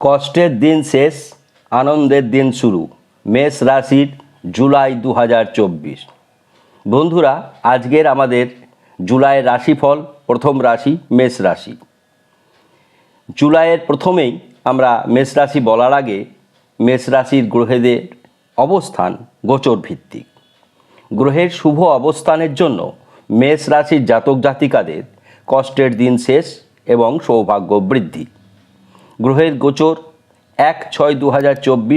কষ্টের দিন শেষ, আনন্দের দিন শুরু। মেষ রাশির জুলাই দু হাজার চব্বিশ। বন্ধুরা, আজকের আমাদের জুলাইয়ের রাশিফল প্রথম রাশি মেষ রাশি। জুলাইয়ের প্রথমেই আমরা মেষ রাশি বলার আগে মেষ রাশির গ্রহেদের অবস্থান গোচর ভিত্তিক। গ্রহের শুভ অবস্থানের জন্য মেষ রাশির জাতক জাতিকাদের কষ্টের দিন শেষ এবং সৌভাগ্য বৃদ্ধি। গ্রহের গোচর এক ছয় দু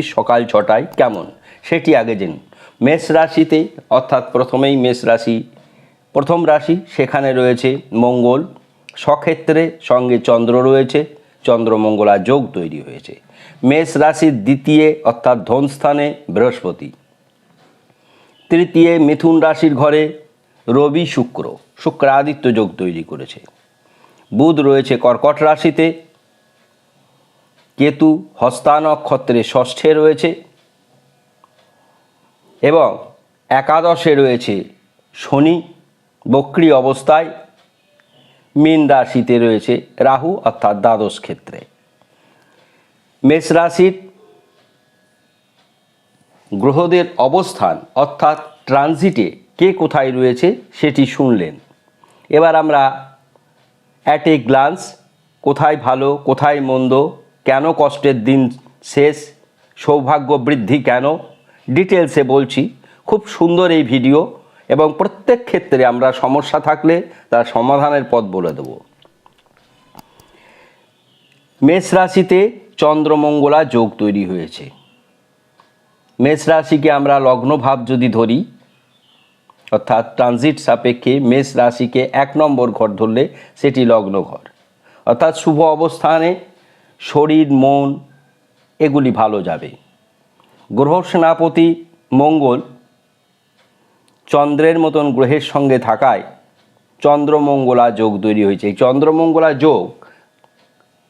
সকাল ছটায় কেমন? সেটি আগে জেনুন মেষ রাশিতে, অর্থাৎ প্রথমেই মেষ রাশি, প্রথম রাশি সেখানে রয়েছে মঙ্গল। সক্ষেত্রে সঙ্গে চন্দ্র রয়েছে, চন্দ্রমঙ্গলা যোগ তৈরি হয়েছে। মেষ রাশির দ্বিতীয়, অর্থাৎ ধনস্থানে বৃহস্পতি। তৃতীয়, মিথুন রাশির ঘরে রবি শুক্র। শুক্রাদিত্য যোগ তৈরি করেছে। বুধ রয়েছে কর্কট রাশিতে কেতু হস্তা নক্ষত্রে ষষ্ঠে রয়েছে এবং একাদশে রয়েছে শনি বক্রি অবস্থায় মীন রাশিতে রয়েছে রাহু অর্থাৎ দ্বাদশ ক্ষেত্রে। মেষ রাশির গ্রহদের অবস্থান অর্থাৎ ট্রানজিটে কে কোথায় রয়েছে সেটি শুনলেন। এবার আমরা অ্যাট এ গ্লান্স কোথায় ভালো, কোথায় মন্দ কেন কষ্টের দিন শেষ? সৌভাগ্য বৃদ্ধি কেন? ডিটেলসে বলছি। খুব সুন্দর এই ভিডিও এবং প্রত্যেক ক্ষেত্রে আমরা সমস্যা থাকলে তার সমাধানের পথ বলে দেব। মেষ রাশিতে চন্দ্রমঙ্গলা যোগ তৈরি হয়েছে। মেষ রাশিকে আমরা লগ্নভাব যদি ধরি, অর্থাৎ ট্রানজিট সাপেক্ষে মেষ রাশিকে এক নম্বর ঘর ধরলে সেটি লগ্ন ঘর অর্থাৎ শুভ অবস্থানে শরীর, মন, এগুলি ভালো যাবে। গ্রহ সেনাপতি মঙ্গল চন্দ্রের মতন গ্রহের সঙ্গে থাকায় চন্দ্রমঙ্গলা যোগ তৈরি হয়েছে। এই চন্দ্রমঙ্গলা যোগ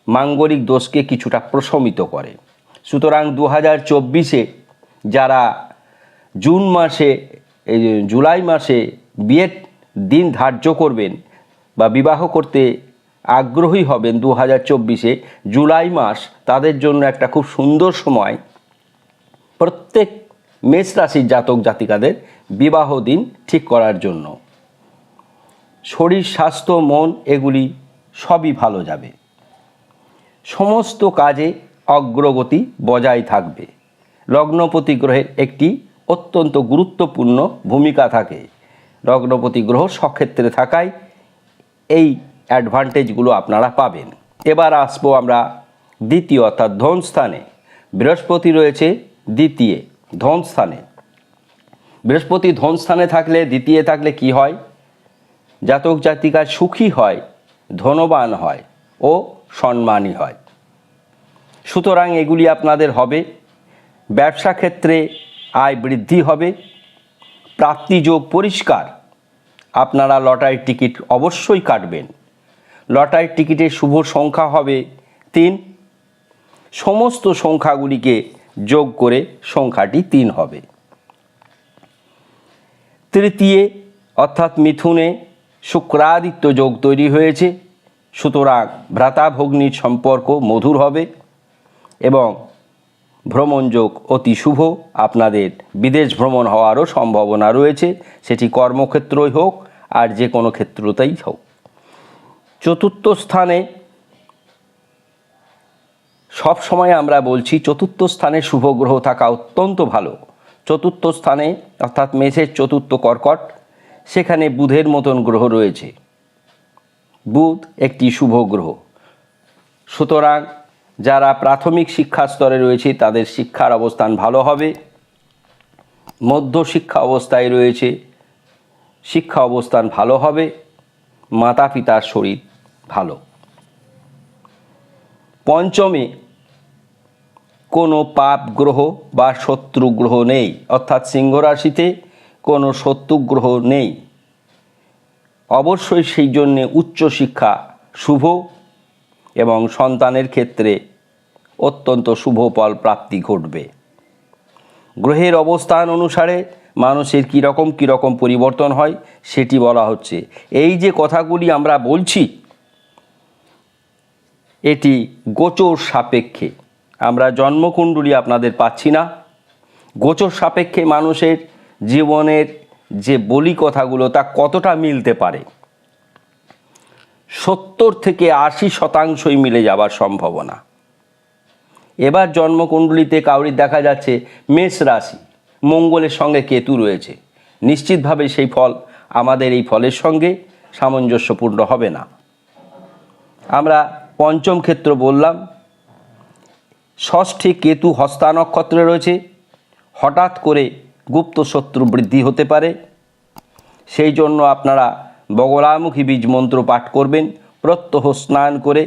মাঙ্গলিক দোষকে কিছুটা প্রশমিত করে। সুতরাং দু হাজার চব্বিশে যারা জুন মাসে জুলাই মাসে বিয়ের দিন ধার্য করবেন বা বিবাহ করতে আগ্রহী হবেন দু হাজার চব্বিশে জুলাই মাস তাদের জন্য একটা খুব সুন্দর সময়। প্রত্যেক মেষ রাশির জাতক জাতিকাদের বিবাহ দিন ঠিক করার জন্য। শরীর, স্বাস্থ্য, মন এগুলি সবই ভালো যাবে। সমস্ত কাজে অগ্রগতি বজায় থাকবে। লগ্নপতি গ্রহের একটি অত্যন্ত গুরুত্বপূর্ণ ভূমিকা থাকে। লগ্নপতি গ্রহ সক্ষেত্রে থাকায় এই অ্যাডভান্টেজগুলো আপনারা পাবেন। এবার আসব আমরা দ্বিতীয় অর্থাৎ ধন স্থানে। বৃহস্পতি রয়েছে দ্বিতীয় ধন স্থানে। বৃহস্পতি ধন স্থানে থাকলে, দ্বিতীয় থাকলে কি হয়? জাতক জাতিকা সুখী হয়, ধনবান হয় ও সম্মানী হয়। সুতরাং এগুলি আপনাদের হবে। ব্যবসা ক্ষেত্রে আয় বৃদ্ধি হবে। প্রাপ্তিযোগ পরিষ্কার। আপনারা লটারির টিকিট অবশ্যই কাটবেন। লটারির টিকিটের শুভ সংখ্যা হবে তিন। সমস্ত সংখ্যাগুলিকে যোগ করে সংখ্যাটি তিন হবে। তৃতীয়, অর্থাৎ মিথুনে শুক্রাদিত্য যোগ তৈরি হয়েছে, সুতরাং ভ্রাতাভগ্নির সম্পর্ক মধুর হবে এবং ভ্রমণ যোগ অতি শুভ। আপনাদের বিদেশ ভ্রমণ হওয়ারও সম্ভাবনা রয়েছে, সেটি কর্মক্ষেত্রই হোক আর যে কোনো ক্ষেত্রতেই হোক। চতুর্থ স্থানে সব সময় আমরা বলছি চতুর্থ স্থানে শুভ গ্রহ থাকা অত্যন্ত ভালো। চতুর্থ স্থানে, অর্থাৎ মেষের চতুর্থ কর্কট, সেখানে বুধের মতন গ্রহ রয়েছে। বুধ একটি শুভ গ্রহ। সুতরাং যারা প্রাথমিক শিক্ষা স্তরে রয়েছে, তাদের শিক্ষার অবস্থান ভালো হবে। মধ্য শিক্ষা অবস্থায় রয়েছে, শিক্ষা অবস্থান ভালো হবে। মাতা পিতার শরীর পঞ্চমে, কোনো পাপ গ্রহ বা শত্রু গ্রহ নেই, অর্থাৎ সিংহ রাশিতে কোনো শত্রু গ্রহ নেই। অবশ্যই সেই জন্যে উচ্চশিক্ষা শুভ এবং সন্তানের ক্ষেত্রে অত্যন্ত শুভ ফল প্রাপ্তি ঘটবে। গ্রহের অবস্থান অনুসারে মানুষের কীরকম কীরকম পরিবর্তন হয় সেটি বলা হচ্ছে। এই যে কথাগুলি আমরা বলছি এটি গোচর সাপেক্ষে। আমরা জন্মকুণ্ডলী আপনাদের পাচ্ছি না। গোচর সাপেক্ষে মানুষের জীবনের যে বলি কথাগুলো, তা কতটা মিলতে পারে? সত্তর থেকে আশি শতাংশই মিলে যাবার সম্ভাবনা। এবার জন্মকুণ্ডলিতে কাউরির দেখা যাচ্ছে মেষ রাশি, মঙ্গলের সঙ্গে কেতু রয়েছে। নিশ্চিতভাবে সেই ফল আমাদের এই ফলের সঙ্গে সামঞ্জস্যপূর্ণ হবে না। আমরা পঞ্চম ক্ষেত্র বললাম। ষষ্ঠে কেতু হস্তা নক্ষত্রে রয়েছে। হঠাৎ করে গুপ্ত শত্রু বৃদ্ধি হতে পারে। সেই জন্য আপনারা বগলামুখী বীজ মন্ত্র পাঠ করবেন। প্রত্যহ স্নান করে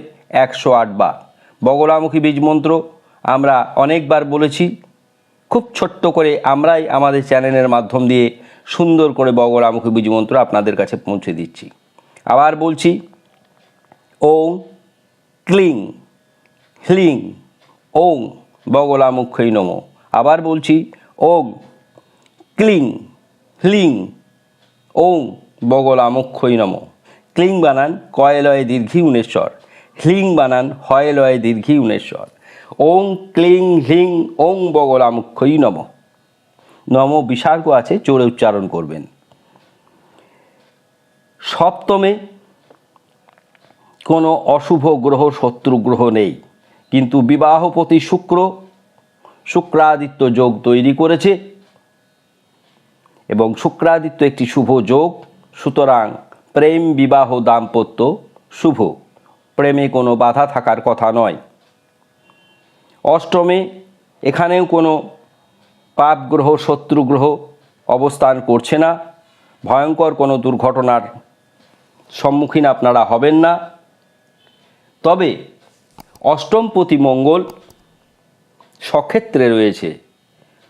একশো আটবার বগলামুখী বীজ মন্ত্র আমরা অনেকবার বলেছি। খুব ছোট্ট করে আমরাই আমাদের চ্যানেলের মাধ্যম দিয়ে সুন্দর করে বগলামুখী বীজ মন্ত্র আপনাদের কাছে পৌঁছে দিচ্ছি। আবার বলছি ওং ক্লিং হ্লিং ওং, বগলামুখই নম। আবার বলছি ওং ক্লিং হ্লিং ওং, বগলামুখই নম। ক্লিং বানান কয়লয়ে দীর্ঘি উনেশ্বর। হ্লিং বানান হয়লয়ে দীর্ঘি উনেশ্বর। ওং, ক্লিং হ্লিং ওং, বগলামুখই নম। নম বিসর্গ আছে জোরে উচ্চারণ করবেন। সপ্তমে কোনো অশুভ গ্রহ, শত্রু গ্রহ নেই। কিন্তু বিবাহপতি শুক্র, শুক্রাদিত্য যোগ তৈরি করেছে এবং শুক্রাদিত্য একটি শুভ যোগ, সুতরাং প্রেম, বিবাহ, দাম্পত্য শুভ। প্রেমে কোনো বাধা থাকার কথা নয়। অষ্টমে এখানেও কোনো পাপ গ্রহ, শত্রু গ্রহ অবস্থান করছে না। ভয়ঙ্কর কোনো দুর্ঘটনার সম্মুখীন আপনারা হবেন না। তবে অষ্টমপতি মঙ্গল সক্ষেত্রে রয়েছে।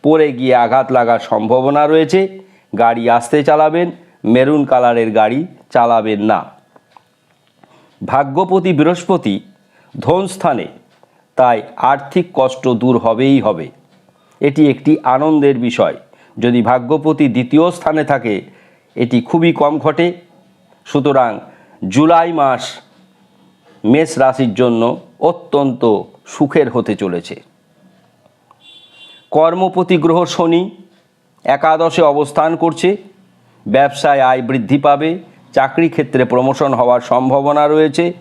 পড়ে গিয়ে আঘাত লাগার সম্ভাবনা রয়েছে। গাড়ি আসতে চালাবেন, মেরুন কালারের গাড়ি চালাবেন না। ভাগ্যপতি বৃহস্পতি ধন স্থানে, তাই আর্থিক কষ্ট দূর হবেই হবে। এটি একটি আনন্দের বিষয়। যদি ভাগ্যপতি দ্বিতীয় স্থানে থাকে, এটি খুবই কম ঘটে। সুতরাং জুলাই মাস মেষ রাশির জন্য অত্যন্ত সুখের হতে চলেছে। কর্মপতি গ্রহ শনি একাদশে অবস্থান করছে, ব্যবসায় আয় বৃদ্ধি পাবে, চাকরি ক্ষেত্রে প্রমোশন হওয়ার সম্ভাবনা রয়েছে,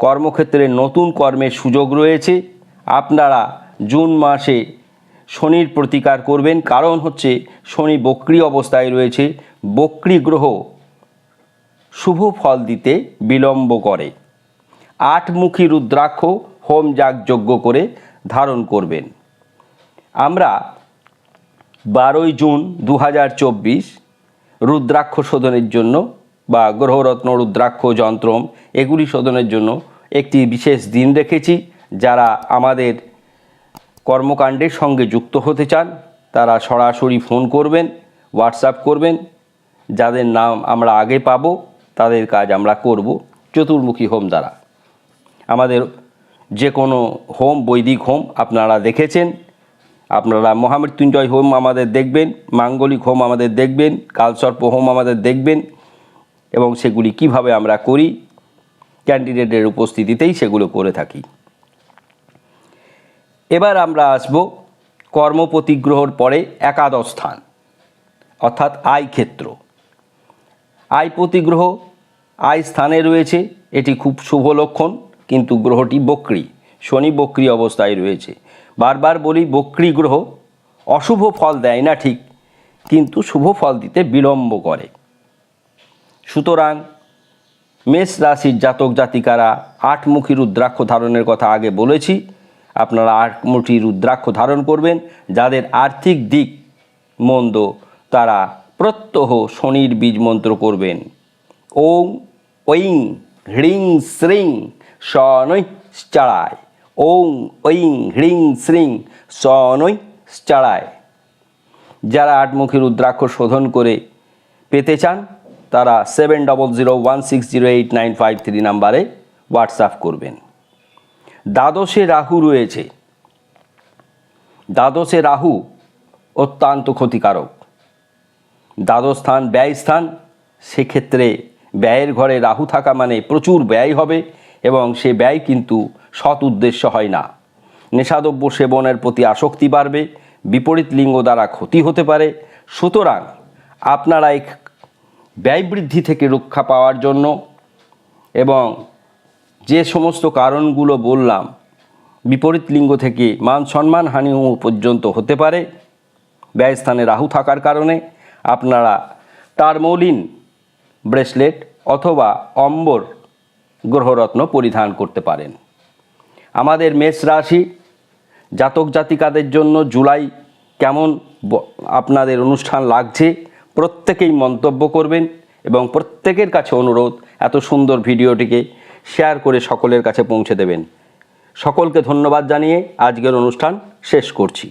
কর্মক্ষেত্রে নতুন কর্মের সুযোগ রয়েছে। আপনারা জুন মাসে শনির প্রতিকার করবেন, কারণ হচ্ছে শনি বক্রি অবস্থায় রয়েছে। বক্রি গ্রহ শুভ ফল দিতে বিলম্ব করে। আটমুখী রুদ্রাক্ষ হোম যাগ যজ্ঞ করে ধারণ করবেন। আমরা বারোই জুন দু হাজার চব্বিশ রুদ্রাক্ষ শোধনের জন্য বা গ্রহরত্ন রুদ্রাক্ষ যন্ত্রম এগুলি শোধনের জন্য একটি বিশেষ দিন রেখেছি। যারা আমাদের কর্মকাণ্ডের সঙ্গে যুক্ত হতে চান, তারা সরাসরি ফোন করবেন, হোয়াটসঅ্যাপ করবেন। যাদের নাম আমরা আগে পাবো, তাদের কাজ আমরা করব। চতুর্মুখী হোম দ্বারা। আমাদের যে কোনো হোম, বৈদিক হোম আপনারা দেখেছেন। আপনারা মহামৃত্যুঞ্জয় হোম আমাদের দেখবেন, মাঙ্গলিক হোম আমাদের দেখবেন, কালসর্প হোম আমাদের দেখবেন এবং সেগুলি কীভাবে আমরা করি, ক্যান্ডিডেটের উপস্থিতিতেই সেগুলো করে থাকি। এবার আমরা আসব কর্মপ্রতিগ্রহর পরে একাদশ স্থান, অর্থাৎ আয় ক্ষেত্র। আয় প্রতিগ্রহ আয় স্থানে রয়েছে, এটি খুব শুভ লক্ষণ। কিন্তু গ্রহটি বক্রি, শনি বক্রি অবস্থায় রয়েছে। বারবার বলি বক্রি গ্রহ, অশুভ ফল দেয় না ঠিক, কিন্তু শুভ ফল দিতে বিলম্ব করে। সুতরাং মেষ রাশির জাতক জাতিকারা আটমুখী রুদ্রাক্ষ ধারণের কথা আগে বলেছি, আপনারা আটমুখী রুদ্রাক্ষ ধারণ করবেন, যাদের আর্থিক দিক মন্দ, তারা প্রত্যহ শনির বীজ মন্ত্র করবেন। ওং ঐং হ্রিং, শ্রিং। সনৈ চাড়ায়। ওং, ঐং, হ্রিং, শ্রিং, সনৈ চাড়ায়। যারা আটমুখী রুদ্রাক্ষ শোধন করে পেতে চান, তারা seven double zero one six zero eight nine five three নাম্বারে হোয়াটসঅ্যাপ করবেন। দ্বাদশে রাহু রয়েছে। দ্বাদশে রাহু অত্যন্ত ক্ষতিকারক। দ্বাদশ স্থান, ব্যয় স্থান, সেক্ষেত্রে ব্যয়ের ঘরে রাহু থাকা মানে প্রচুর ব্যয় হবে। এবং সে ব্যয় কিন্তু সৎ উদ্দেশ্য হয় না। নেশাদ্রব্য সেবনের প্রতি আসক্তি বাড়বে, বিপরীত লিঙ্গ দ্বারা ক্ষতি হতে পারে। সুতরাং আপনারা এক ব্যয় বৃদ্ধি থেকে রক্ষা পাওয়ার জন্য এবং যে সমস্ত কারণগুলো বললাম, বিপরীত লিঙ্গ থেকে মান, সম্মান, হানি পর্যন্ত হতে পারে। ব্যয়স্থানে রাহু থাকার কারণে আপনারা টার্মোলিন ব্রেসলেট অথবা অম্বর গ্রহরত্ন পরিধান করতে পারেন। আমাদের মেষ রাশি জাতক জাতিকাদের জন্য জুলাই কেমন আপনাদের অনুষ্ঠান লাগছে প্রত্যেকেই মন্তব্য করবেন এবং প্রত্যেকের কাছে অনুরোধ এত সুন্দর ভিডিওটিকে শেয়ার করে সকলের কাছে পৌঁছে দেবেন। সকলকে ধন্যবাদ জানিয়ে আজকের অনুষ্ঠান শেষ করছি।